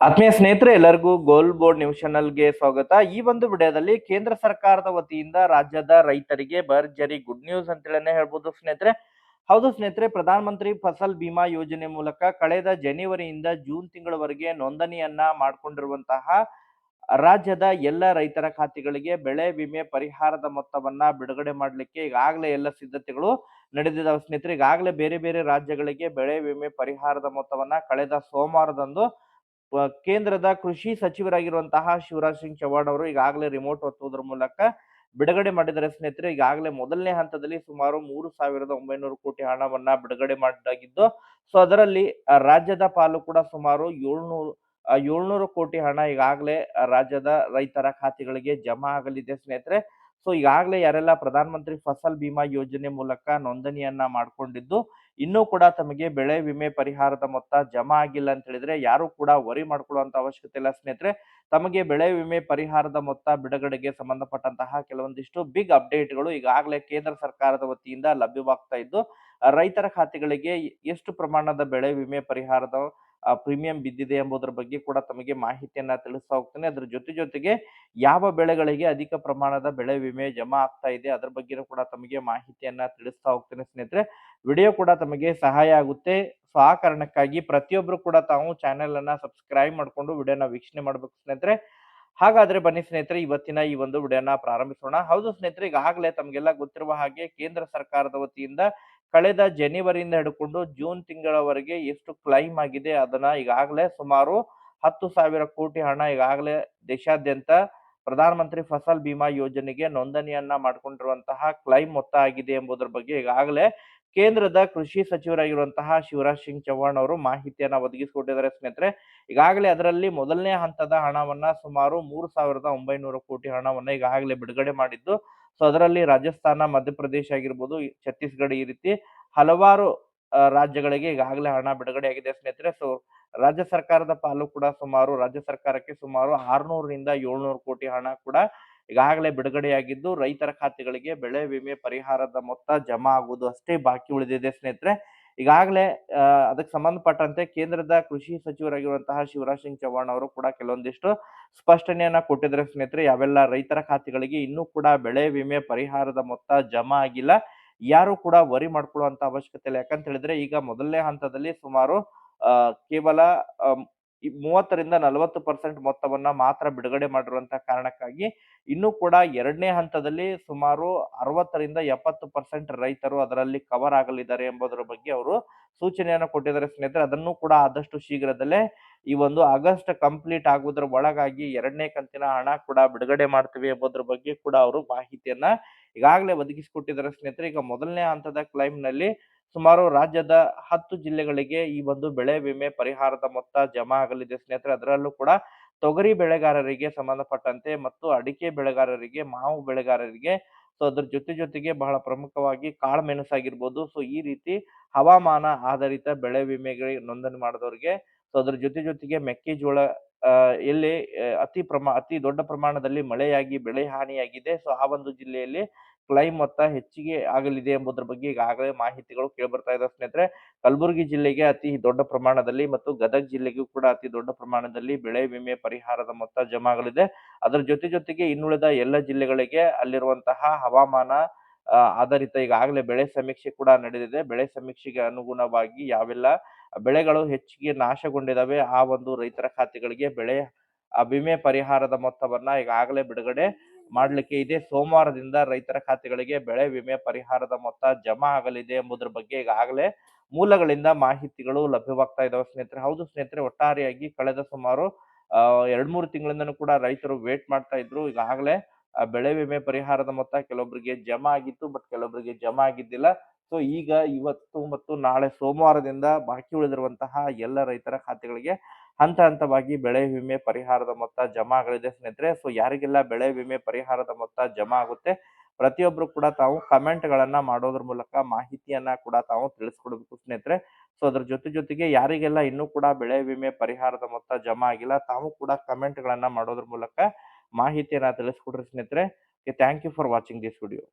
ಆತ್ಮೀಯ ಸ್ನೇಹಿತರೆ, ಎಲ್ಲರಿಗೂ ಗೋಲ್ ಬೋರ್ಡ್ ನ್ಯೂಸ್ ಚಾನಲ್ಗೆ ಸ್ವಾಗತ. ಈ ಒಂದು ವಿಡಿಯೋದಲ್ಲಿ ಕೇಂದ್ರ ಸರ್ಕಾರದ ವತಿಯಿಂದ ರಾಜ್ಯದ ರೈತರಿಗೆ ಭರ್ಜರಿ ಗುಡ್ ನ್ಯೂಸ್ ಅಂತೇಳನೆ ಹೇಳ್ಬೋದು ಸ್ನೇಹಿತರೆ. ಹೌದು ಸ್ನೇಹಿತರೆ ಪ್ರಧಾನ ಮಂತ್ರಿ ಫಸಲ್ ಬಿಮಾ ಯೋಜನೆ ಮೂಲಕ ಕಳೆದ ಜನವರಿಯಿಂದ ಜೂನ್ ತಿಂಗಳವರೆಗೆ ನೋಂದಣಿಯನ್ನ ಮಾಡಿಕೊಂಡಿರುವಂತಹ ರಾಜ್ಯದ ಎಲ್ಲ ರೈತರ ಖಾತೆಗಳಿಗೆ ಬೆಳೆ ವಿಮೆ ಪರಿಹಾರದ ಮೊತ್ತವನ್ನ ಬಿಡುಗಡೆ ಮಾಡಲಿಕ್ಕೆ ಈಗಾಗಲೇ ಎಲ್ಲ ಸಿದ್ಧತೆಗಳು ನಡೆದಿದ್ದಾವೆ ಸ್ನೇಹಿತರೆ. ಈಗಾಗಲೇ ಬೇರೆ ಬೇರೆ ರಾಜ್ಯಗಳಿಗೆ ಬೆಳೆ ವಿಮೆ ಪರಿಹಾರದ ಮೊತ್ತವನ್ನ ಕಳೆದ ಸೋಮವಾರದಂದು ಕೇಂದ್ರದ ಕೃಷಿ ಸಚಿವರಾಗಿರುವಂತಹ ಶಿವರಾಜ್ ಸಿಂಗ್ ಚೌಹಾಣ್ ಅವರು ಈಗಾಗಲೇ ರಿಮೋಟ್ ಒತ್ತುವುದರ ಮೂಲಕ ಬಿಡುಗಡೆ ಮಾಡಿದರೆ ಸ್ನೇಹಿತರೆ, ಈಗಾಗಲೇ ಮೊದಲನೇ ಹಂತದಲ್ಲಿ ಸುಮಾರು ಮೂರು ಸಾವಿರದ ಒಂಬೈನೂರು ಕೋಟಿ ಹಣವನ್ನ ಬಿಡುಗಡೆ ಮಾಡಲಾಗಿದ್ದು ಸೊ ಅದರಲ್ಲಿ ರಾಜ್ಯದ ಪಾಲು ಕೂಡ ಸುಮಾರು ಏಳ್ನೂರು ಏಳ್ನೂರು ಕೋಟಿ ಹಣ ಈಗಾಗಲೇ ರಾಜ್ಯದ ರೈತರ ಖಾತೆಗಳಿಗೆ ಜಮಾ ಆಗಲಿದೆ. ಸ್ನೇಹಿತರೆ ಸೊ ಈಗಾಗಲೇ ಯಾರೆಲ್ಲ ಪ್ರಧಾನ ಮಂತ್ರಿ ಫಸಲ್ ಬಿಮಾ ಯೋಜನೆ ಮೂಲಕ ನೋಂದಣಿಯನ್ನ ಮಾಡ್ಕೊಂಡಿದ್ದು, ಇನ್ನೂ ಕೂಡ ತಮಗೆ ಬೆಳೆ ವಿಮೆ ಪರಿಹಾರದ ಮೊತ್ತ ಜಮಾ ಆಗಿಲ್ಲ ಅಂತ ಹೇಳಿದ್ರೆ, ಯಾರು ಕೂಡ ವರಿ ಮಾಡ್ಕೊಳ್ಳುವಂತ ಅವಶ್ಯಕತೆ ಇಲ್ಲ. ಸ್ನೇಹಿತರೆ, ತಮಗೆ ಬೆಳೆ ವಿಮೆ ಪರಿಹಾರದ ಮೊತ್ತ ಬಿಡುಗಡೆಗೆ ಸಂಬಂಧಪಟ್ಟಂತಹ ಕೆಲವೊಂದಿಷ್ಟು ಬಿಗ್ ಅಪ್ಡೇಟ್ಗಳು ಈಗಾಗಲೇ ಕೇಂದ್ರ ಸರ್ಕಾರದ ವತಿಯಿಂದ ಲಭ್ಯವಾಗ್ತಾ ಇದ್ದು, ರೈತರ ಖಾತೆಗಳಿಗೆ ಎಷ್ಟು ಪ್ರಮಾಣದ ಬೆಳೆ ವಿಮೆ ಪರಿಹಾರದ ಪ್ರೀಮಿಯಂ ಬಿದ್ದಿದೆ ಎಂಬುದರ ಬಗ್ಗೆ ಕೂಡ ತಮಗೆ ಮಾಹಿತಿಯನ್ನ ತಿಳಿಸ್ತಾ ಹೋಗ್ತೇನೆ ಅದ್ರ ಜೊತೆ ಜೊತೆಗೆ ಯಾವ ಬೆಳೆಗಳಿಗೆ ಅಧಿಕ ಪ್ರಮಾಣದ ಬೆಳೆ ವಿಮೆ ಜಮಾ ಆಗ್ತಾ ಇದೆ ಅದ್ರ ಬಗ್ಗೆನೂ ಕೂಡ ತಮಗೆ ಮಾಹಿತಿಯನ್ನ ತಿಳಿಸ್ತಾ ಹೋಗ್ತೇನೆ ಸ್ನೇಹಿತರೆ. ವಿಡಿಯೋ ಕೂಡ ತಮಗೆ ಸಹಾಯ ಆಗುತ್ತೆ. ಸೊ, ಆ ಕಾರಣಕ್ಕಾಗಿ ಪ್ರತಿಯೊಬ್ರು ಕೂಡ ತಾವು ಚಾನೆಲ್ ಅನ್ನ ಸಬ್ಸ್ಕ್ರೈಬ್ ಮಾಡ್ಕೊಂಡು ವಿಡಿಯೋನ ವೀಕ್ಷಣೆ ಮಾಡ್ಬೇಕು ಸ್ನೇಹಿತರೆ. ಹಾಗಾದ್ರೆ ಬನ್ನಿ ಸ್ನೇಹಿತರೆ, ಇವತ್ತಿನ ಈ ಒಂದು ವಿಡಿಯೋನ ಪ್ರಾರಂಭಿಸೋಣ. ಹೌದು ಸ್ನೇಹಿತರೆ, ಈಗಾಗಲೇ ತಮಗೆಲ್ಲ ಗೊತ್ತಿರುವ ಹಾಗೆ ಕೇಂದ್ರ ಸರ್ಕಾರದ ವತಿಯಿಂದ ಕಳೆದ ಜನವರಿಯಿಂದ ಹಿಡ್ಕೊಂಡು ಜೂನ್ ತಿಂಗಳವರೆಗೆ ಎಷ್ಟು ಕ್ಲೈಮ್ ಆಗಿದೆ ಅದನ್ನ ಈಗಾಗಲೇ ಸುಮಾರು ಹತ್ತು ಸಾವಿರ ಕೋಟಿ ಹಣ ಈಗಾಗಲೇ ದೇಶಾದ್ಯಂತ ಪ್ರಧಾನ ಮಂತ್ರಿ ಫಸಲ್ ಬಿಮಾ ಯೋಜನೆಗೆ ನೋಂದಣಿಯನ್ನ ಮಾಡಿಕೊಂಡಿರುವಂತಹ ಕ್ಲೈಮ್ ಮೊತ್ತ ಆಗಿದೆ ಎಂಬುದರ ಬಗ್ಗೆ ಈಗಾಗಲೇ ಕೇಂದ್ರದ ಕೃಷಿ ಸಚಿವರಾಗಿರುವಂತಹ ಶಿವರಾಜ್ ಸಿಂಗ್ ಚೌಹಾಣ್ ಅವರು ಮಾಹಿತಿಯನ್ನ ಒದಗಿಸಿಕೊಟ್ಟಿದ್ದಾರೆ. ಸ್ನೇಹಿತರೆ, ಈಗಾಗಲೇ ಅದರಲ್ಲಿ ಮೊದಲನೇ ಹಂತದ ಹಣವನ್ನ ಸುಮಾರು ಮೂರು ಸಾವಿರದ ಒಂಬೈನೂರು ಕೋಟಿ ಹಣವನ್ನ ಈಗಾಗಲೇ ಬಿಡುಗಡೆ ಮಾಡಿದ್ದು ಸೊ, ಅದರಲ್ಲಿ ರಾಜಸ್ಥಾನ, ಮಧ್ಯಪ್ರದೇಶ ಆಗಿರ್ಬೋದು ಛತ್ತೀಸ್ಗಢ ಈ ರೀತಿ ಹಲವಾರು ರಾಜ್ಯಗಳಿಗೆ ಈಗಾಗಲೇ ಹಣ ಬಿಡುಗಡೆ ಆಗಿದೆ ಸ್ನೇಹಿತರೆ. ಸೊ, ರಾಜ್ಯ ಸರ್ಕಾರದ ಪಾಲು ಕೂಡ ಸುಮಾರು, ರಾಜ್ಯ ಸರ್ಕಾರಕ್ಕೆ ಸುಮಾರು ಆರ್ನೂರರಿಂದ ಏಳ್ನೂರು ಕೋಟಿ ಹಣ ಕೂಡ ಈಗಾಗಲೇ ಬಿಡುಗಡೆಯಾಗಿದ್ದು, ರೈತರ ಖಾತೆಗಳಿಗೆ ಬೆಳೆ ವಿಮೆ ಪರಿಹಾರದ ಮೊತ್ತ ಜಮಾ ಆಗುವುದು ಅಷ್ಟೇ ಬಾಕಿ ಉಳಿದಿದೆ ಸ್ನೇಹಿತರೆ. ಈಗಾಗಲೇ ಅದಕ್ಕೆ ಸಂಬಂಧಪಟ್ಟಂತೆ ಕೇಂದ್ರದ ಕೃಷಿ ಸಚಿವರಾಗಿರುವಂತಹ ಶಿವರಾಜ್ ಸಿಂಗ್ ಚೌಹಾಣ್ ಅವರು ಕೂಡ ಕೆಲವೊಂದಿಷ್ಟು ಸ್ಪಷ್ಟನೆಯನ್ನ ಕೊಟ್ಟಿದ್ದಾರೆ. ಸ್ನೇಹಿತರೆ, ಯಾವೆಲ್ಲ ರೈತರ ಖಾತೆಗಳಿಗೆ ಇನ್ನೂ ಕೂಡ ಬೆಳೆ ವಿಮೆ ಪರಿಹಾರದ ಮೊತ್ತ ಜಮಾ ಆಗಿಲ್ಲ, ಯಾರು ಕೂಡ ವರಿ ಮಾಡ್ಕೊಳ್ಳುವಂತ ಅವಶ್ಯಕತೆ ಇಲ್ಲ. ಯಾಕಂತ ಹೇಳಿದ್ರೆ, ಈಗ ಮೊದಲನೇ ಹಂತದಲ್ಲಿ ಸುಮಾರು ಕೇವಲ ಮೂವತ್ತರಿಂದ ನಲವತ್ತು ಪರ್ಸೆಂಟ್ ಮೊತ್ತವನ್ನ ಮಾತ್ರ ಬಿಡುಗಡೆ ಮಾಡಿರುವಂತ ಕಾರಣಕ್ಕಾಗಿ ಇನ್ನೂ ಕೂಡ ಎರಡನೇ ಹಂತದಲ್ಲಿ ಸುಮಾರು ಅರವತ್ತರಿಂದ ಎಪ್ಪತ್ತು ಪರ್ಸೆಂಟ್ ರೈತರು ಅದರಲ್ಲಿ ಕವರ್ ಆಗಲಿದ್ದಾರೆ ಎಂಬುದರ ಬಗ್ಗೆ ಅವರು ಸೂಚನೆಯನ್ನು ಕೊಟ್ಟಿದ್ದಾರೆ ಸ್ನೇಹಿತರೆ. ಅದನ್ನು ಕೂಡ ಆದಷ್ಟು ಶೀಘ್ರದಲ್ಲೇ ಈ ಒಂದು ಆಗಸ್ಟ್ ಕಂಪ್ಲೀಟ್ ಆಗುವುದರ ಒಳಗಾಗಿ ಎರಡನೇ ಕಂತಿನ ಹಣ ಕೂಡ ಬಿಡುಗಡೆ ಮಾಡ್ತೀವಿ ಎಂಬುದರ ಬಗ್ಗೆ ಕೂಡ ಅವರು ಮಾಹಿತಿಯನ್ನ ಈಗಾಗಲೇ ಒದಗಿಸಿಕೊಟ್ಟಿದ್ದಾರೆ ಸ್ನೇಹಿತರೆ. ಈಗ ಮೊದಲನೇ ಹಂತದ ಕ್ಲೈಮ್ನಲ್ಲಿ ಸುಮಾರು ರಾಜ್ಯದ ಹತ್ತು ಜಿಲ್ಲೆಗಳಿಗೆ ಈ ಒಂದು ಬೆಳೆ ವಿಮೆ ಪರಿಹಾರದ ಮೊತ್ತ ಜಮಾ ಆಗಲಿದೆ. ಸ್ನೇಹಿತರೆ, ಅದರಲ್ಲೂ ಕೂಡ ತೊಗರಿ ಬೆಳೆಗಾರರಿಗೆ ಸಂಬಂಧಪಟ್ಟಂತೆ ಮತ್ತು ಅಡಿಕೆ ಬೆಳೆಗಾರರಿಗೆ, ಮಾವು ಬೆಳೆಗಾರರಿಗೆ, ಸೊ ಅದ್ರ ಜೊತೆ ಜೊತೆಗೆ ಬಹಳ ಪ್ರಮುಖವಾಗಿ ಕಾಳು ಮೆಣಸಾಗಿರ್ಬೋದು. ಸೊ ಈ ರೀತಿ ಹವಾಮಾನ ಆಧಾರಿತ ಬೆಳೆ ವಿಮೆಗೆ ನೋಂದಣಿ ಮಾಡಿದವರಿಗೆ, ಸೊ ಅದ್ರ ಜೊತೆ ಜೊತೆಗೆ ಮೆಕ್ಕೆಜೋಳ ಎಲ್ಲಿ, ಅತಿ ಪ್ರಮಾ, ಅತಿ ದೊಡ್ಡ ಪ್ರಮಾಣದಲ್ಲಿ ಮಳೆಯಾಗಿ ಬೆಳೆ ಹಾನಿಯಾಗಿದೆ. ಸೊ ಆ ಒಂದು ಜಿಲ್ಲೆಯಲ್ಲಿ ಕ್ಲೈಮ್ ಮೊತ್ತ ಹೆಚ್ಚಿಗೆ ಆಗಲಿದೆ ಎಂಬುದರ ಬಗ್ಗೆ ಈಗಾಗಲೇ ಮಾಹಿತಿಗಳು ಕೇಳಿಬರ್ತಾ ಇದೆ ಸ್ನೇಹಿತರೆ. ಕಲಬುರಗಿ ಜಿಲ್ಲೆಗೆ ಅತಿ ದೊಡ್ಡ ಪ್ರಮಾಣದಲ್ಲಿ ಮತ್ತು ಗದಗ ಜಿಲ್ಲೆಗೂ ಕೂಡ ಅತಿ ದೊಡ್ಡ ಪ್ರಮಾಣದಲ್ಲಿ ಬೆಳೆ ವಿಮೆ ಪರಿಹಾರದ ಮೊತ್ತ ಜಮಾ ಆಗಲಿದೆ ಅದರ ಜೊತೆ ಜೊತೆಗೆ ಇನ್ನುಳಿದ ಎಲ್ಲ ಜಿಲ್ಲೆಗಳಿಗೆ ಅಲ್ಲಿರುವಂತಹ ಹವಾಮಾನ ಆಧಾರಿತ ಈಗಾಗಲೇ ಬೆಳೆ ಸಮೀಕ್ಷೆ ಕೂಡ ನಡೆದಿದೆ. ಬೆಳೆ ಸಮೀಕ್ಷೆಗೆ ಅನುಗುಣವಾಗಿ ಯಾವೆಲ್ಲ ಬೆಳೆಗಳು ಹೆಚ್ಚಿಗೆ ನಾಶಗೊಂಡಿದಾವೆ, ಆ ಒಂದು ರೈತರ ಖಾತೆಗಳಿಗೆ ಬೆಳೆ ವಿಮೆ ಪರಿಹಾರದ ಮೊತ್ತವನ್ನ ಈಗಾಗಲೇ ಬಿಡುಗಡೆ ಮಾಡ್ಲಿಕ್ಕೆ ಇದೆ. ಸೋಮವಾರದಿಂದ ರೈತರ ಖಾತೆಗಳಿಗೆ ಬೆಳೆ ವಿಮೆ ಪರಿಹಾರದ ಮೊತ್ತ ಜಮಾ ಆಗಲಿದೆ ಎಂಬುದರ ಬಗ್ಗೆ ಈಗಾಗಲೇ ಮೂಲಗಳಿಂದ ಮಾಹಿತಿಗಳು ಲಭ್ಯವಾಗ್ತಾ ಇದಾವೆ ಸ್ನೇಹಿತರೆ. ಹೌದು ಸ್ನೇಹಿತರೆ, ಒಟ್ಟಾರೆಯಾಗಿ ಕಳೆದ ಸುಮಾರು ಎರಡ್ ಮೂರು ತಿಂಗಳಿಂದನೂ ಕೂಡ ರೈತರು ವೇಟ್ ಮಾಡ್ತಾ ಇದ್ರು. ಈಗಾಗಲೇ ಬೆಳೆ ವಿಮೆ ಪರಿಹಾರದ ಮೊತ್ತ ಕೆಲವೊಬ್ಬರಿಗೆ ಜಮಾ ಆಗಿತ್ತು, ಬಟ್ ಕೆಲವೊಬ್ಬರಿಗೆ ಜಮಾ ಆಗಿದ್ದಿಲ್ಲ. ಸೊ, ಈಗ ಇವತ್ತು ಮತ್ತು ನಾಳೆ ಸೋಮವಾರದಿಂದ ಬಾಕಿ ಉಳಿದಿರುವಂತಹ ಎಲ್ಲ ರೈತರ ಖಾತೆಗಳಿಗೆ ಹಂತ ಹಂತವಾಗಿ ಬೆಳೆ ವಿಮೆ ಪರಿಹಾರದ ಮೊತ್ತ ಜಮಾ ಆಗಲಿದೆ ಸ್ನೇಹಿತರೆ. ಸೊ, ಯಾರಿಗೆಲ್ಲ ಬೆಳೆ ವಿಮೆ ಪರಿಹಾರದ ಮೊತ್ತ ಜಮಾ ಆಗುತ್ತೆ ಪ್ರತಿಯೊಬ್ರು ಕೂಡ ತಾವು ಕಮೆಂಟ್ ಗಳನ್ನ ಮಾಡೋದ್ರ ಮೂಲಕ ಮಾಹಿತಿಯನ್ನ ಕೂಡ ತಾವು ತಿಳಿಸ್ಕೊಡ್ಬೇಕು ಸ್ನೇಹಿತರೆ. ಸೊ, ಅದ್ರ ಜೊತೆ ಜೊತೆಗೆ ಯಾರಿಗೆಲ್ಲ ಇನ್ನೂ ಕೂಡ ಬೆಳೆ ವಿಮೆ ಪರಿಹಾರದ ಮೊತ್ತ ಜಮಾ ಆಗಿಲ್ಲ ತಾವು ಕೂಡ ಕಮೆಂಟ್ ಗಳನ್ನ ಮಾಡೋದ್ರ ಮೂಲಕ ಮಾಹಿತಿಯನ್ನ ತಿಳಿಸ್ಕೊಡ್ರಿ ಸ್ನೇಹಿತರೆ. Thank you for watching this video.